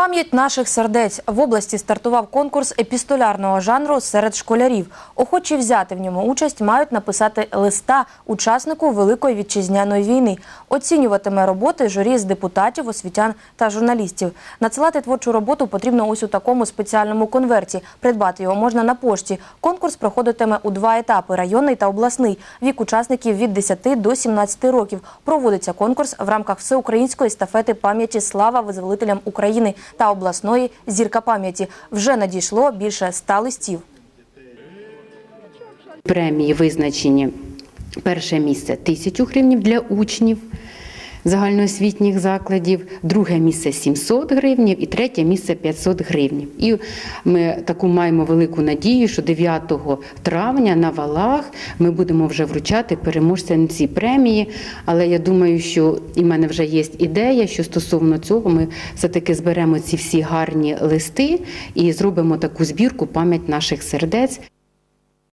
Пам'ять наших сердець в області стартував конкурс епістолярного жанру серед школярів. Охочі взяти в ньому участь мають написати листа учаснику Великої вітчизняної війни. Оцінюватиме роботи журі з депутатів, освітян та журналістів. Надсилати творчу роботу потрібно ось у такому спеціальному конверті. Придбати його можна на пошті. Конкурс проходитиме у два етапи: районний та обласний. Вік учасників від 10 до 17 років. Проводиться конкурс в рамках всеукраїнської естафети пам'яті Слава визволителям України та обласної зірка пам'яті. Вже надійшло більше ста листів. Премії визначені перше місце тисячу гривнів для учнів загальноосвітніх закладів, друге місце 700 гривнів і третє місце 500 гривнів. І ми таку маємо велику надію, що 9 травня на валах ми будемо вже вручати переможцям ці премії. Але я думаю, що і в мене вже є ідея, що стосовно цього ми все-таки зберемо ці всі гарні листи і зробимо таку збірку пам'ять наших сердець.